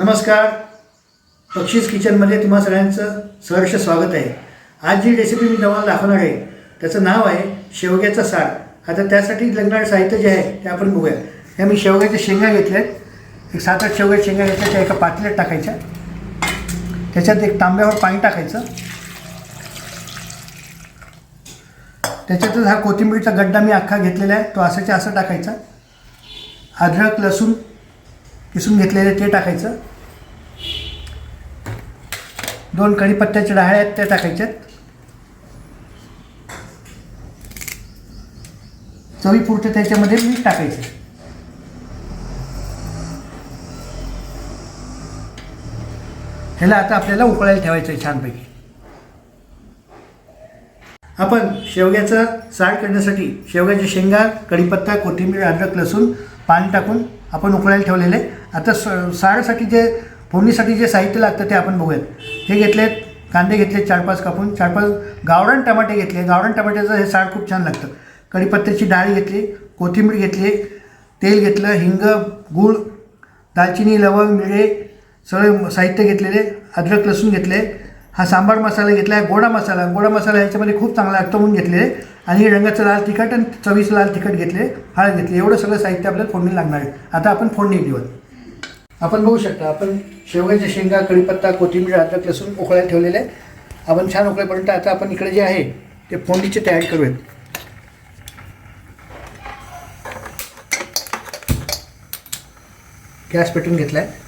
नमस्कार. बक्षीस किचनमध्ये तुम्हा सगळ्यांचं सहर्ष स्वागत आहे. आज जी रेसिपी मी तुम्हाला दाखवणार आहे त्याचं नाव आहे शेवग्याचा सार आता त्यासाठी लागणारं साहित्य जे आहे ते आपण बघूया. ह्या मी शेवग्याच्या शेंगा घेतल्या आहेत. एक सात आठ शेवग्याच्या शेंगा घेतल्या त्या एका पातेल्यात टाकायच्या. त्याच्यात एक तांब्यावर पाणी टाकायचं. त्याच्यातच हा कोथिंबीरचा गड्डा मी अख्खा घेतलेला आहे तो असाच्या असं टाकायचा. अद्रक लसूण किसून घेतलेलं ते टाकायचं. दोन कढीपत्त्याच्या डाळ्या आहेत त्या टाकायच्यात चवीपुरतं त्याच्यामध्ये मीठ टाकायचं. ह्याला आता आपल्याला उकळायला ठेवायचं आहे छानपैकी. आपण शेवग्याचं सार करण्यासाठी शेवग्याच्या शेंगा कढीपत्ता कोथिंबीर अद्रक लसूण पाणी टाकून आपण उकळायला ठेवलेले आहे. आता स सारसाठी जे फोडणीसाठी जे साहित्य लागतं ते आपण बघूयात. हे घेतलेत कांदे घेतले चार पाच कापून चार पाच गावरान टमाटे घेतले. गावरान टमाट्याचं हे साड खूप छान लागतं. कढीपत्त्याची डाळ घेतली कोथिंबीर घेतली तेल घेतलं हिंग गूळ दालचिनी लवंग मिळे सगळे साहित्य घेतलेले अद्रक लसूण घेतले. हा सांबार मसाला घेतला आहे गोडा मसाला. गोडा मसाला ह्याच्यामध्ये खूप चांगला लागतो म्हणून घेतलेले. आणि रंगाचं लाल तिखट आणि चवीचं लाल तिखट घेतले हळद घेतली. एवढं सगळं साहित्य आपल्याला फोडणी लागणार आहे. आता आपण फोडणी देऊयात. आपण बघू शकता आपण शेवग्याच्या शेंगा कढीपत्ता कोथिंबीर अद्रक लसूण उकळ्या ठेवलेले आहे आपण छान उकळेपर्यंत आता आपण इकडे जे आहे ते फोंडीचे तयारी करूयात. गॅस पेटून घेतला आहे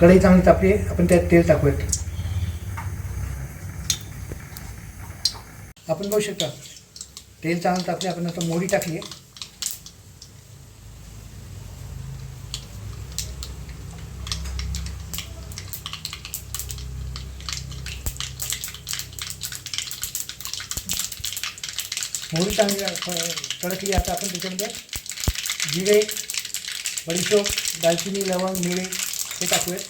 कढई चांगली तापली आपण त्यात तेल टाकूयात. आपण बघू शकता तेल चांगलं टाकले आपण आता मोहरी टाकली मोहरी चांगली कडकली आता आपण त्याच्यामध्ये जिरे बडीशोप दालचिनी, लवंग, मिरे हे टाकूयात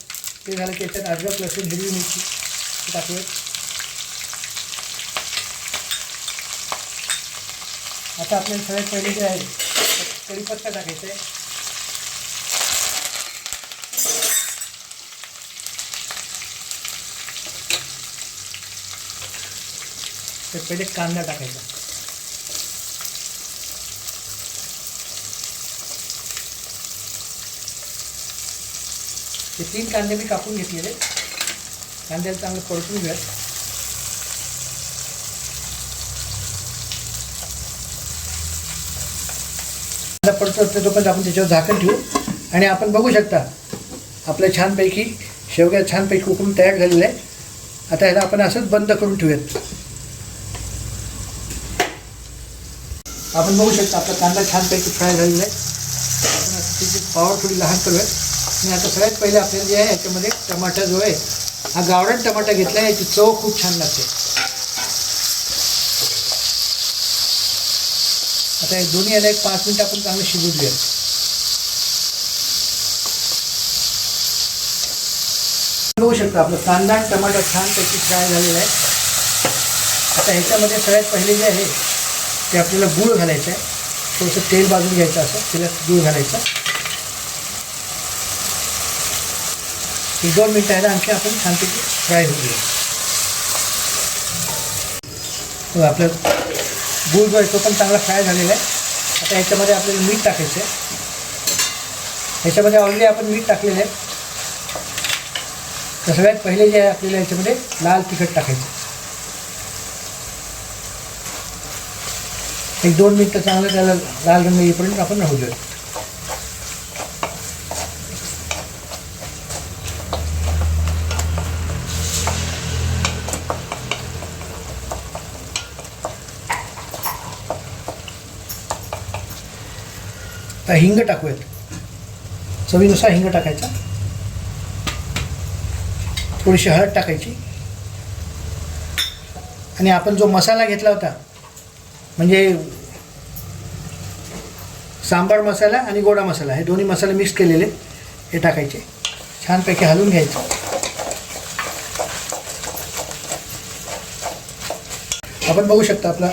ते झालं की याच्यात अद्रक लसूण हिरवी मिरची टाकूयात आता आपल्याला सगळ्यात पहिले जे आहे, कढीपत्ता टाकायचा आहे. तर पहिले कांदा टाकायचा. हे तीन कांदे मी कापून घेतलेले कांद्याला चांगलं घ्या कांदा पडतो असतो तोपर्यंत आपण त्याच्यावर झाकण ठेवू. आणि आपण बघू शकता आपल्या छानपैकी शेवग्या छानपैकी उकळून तयार झालेलं आहे. आता ह्याला आपण असंच बंद करून ठेवूयात. आपण बघू शकता आपला कांदा छानपैकी फ्राय झालेला आहे. आपण आता त्याची पावर थोडी लहान करूयात. आणि आता सगळ्यात पहिले आपल्याला जे आहे याच्यामध्ये टमाटा जो आहे हा गावरान टमाटा घेतला आहे. याची चव खूप छान लागते. आता हे दोन्ही याला एक पाच मिनिट आपण चांगलं शिजून घेऊया बघू शकता आपलं कांदा आणि छान छानपैकी फ्राय झालेला आहे. आता ह्याच्यामध्ये सगळ्यात पहिले जे आहे ते आपल्याला गूळ घालायचं आहे. थोडंसं तेल बाजून घ्यायचं असं त्याच्यात गूळ घालायचं. एक दोन मिनटं यायला आणखी आपण छानपैकी फ्राय होऊ आपलं गूळ जो आहे तो पण चांगला फ्राय झालेला आहे. आता ह्याच्यामध्ये आपल्याला मीठ टाकायचं आहे. ह्याच्यामध्ये ऑलरेडी आपण मीठ टाकलेलं आहे. तर सगळ्यात पहिले जे आहे आपल्याला ह्याच्यामध्ये लाल तिखट टाकायचं एक दोन मिनटं चांगलं त्याला लाल रंग येईपर्यंत आपण राहू देऊ. आता हिंग टाकूयात. चवीनुसार हिंग टाकायचा. थोडीशी हळद टाकायची. आणि आपण जो मसाला घेतला होता म्हणजे सांबार मसाला आणि गोडा मसाला हे दोन्ही मसाले मिक्स केलेले हे टाकायचे. छानपैकी हलवून घ्यायचं. आपण बघू शकता आपला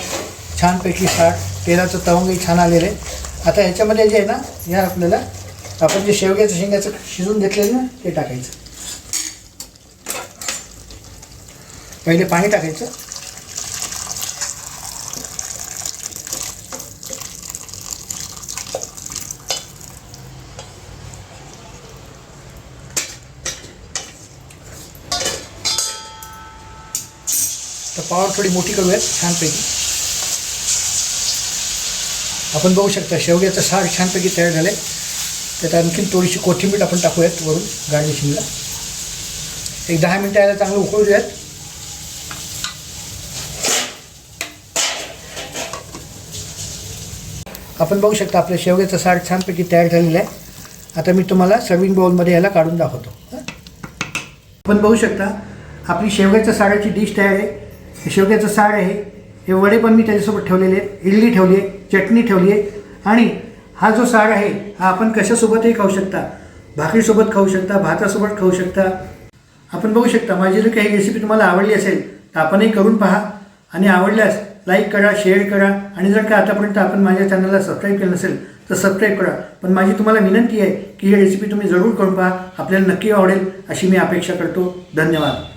छानपैकी साठ तेलाचं तवंगही छान आलेलं आहे. आता ह्याच्यामध्ये जे आहे ना ह्या आपल्याला आपण जे शेवग्याचं शेंगाचं शिजून घेतलेलं ना ते टाकायचं. पहिले पाणी टाकायचं. तर पावर थोडी मोठी करूयात छानपैकी. आपण बघू शकता शेवग्याचं सार छानपैकी तयार झालं आहे त्यात आणखीन थोडीशी कोथिंबीर आपण टाकूयात वरून गार्निशिंगला. एक दहा मिनटं यायला चांगलं उकळू द्यात आपण बघू शकता आपल्या शेवग्याचं सार छानपैकी तयार झालेलं आहे. आता मी तुम्हाला सर्विंग बाउलमध्ये याला काढून दाखवतो. आपण बघू शकता आपली शेवग्याच्या साडाची डिश तयार आहे. हे शेवग्याचं साड आहे. हे वडे पण मी त्याच्यासोबत ठेवलेले आहेत. इडली ठेवली आहे. चटणी ठेवली आहे. आणि हा जो सार आहे हा आपण कशासोबतही खाऊ शकता. भाकरीसोबत खाऊ शकता भातासोबत खाऊ शकता. आपण बघू शकता माझी जर काही रेसिपी तुम्हाला आवडली असेल तर आपणही करून पहा. आणि आवडल्यास लाईक करा शेअर करा. आणि जर का आतापर्यंत आपण माझ्या चॅनलला सबस्क्राईब केलं नसेल तर सबस्क्राईब करा. पण माझी तुम्हाला विनंती आहे की ही रेसिपी तुम्ही जरूर करून पहा. आपल्याला नक्की आवडेल अशी मी अपेक्षा करतो. धन्यवाद.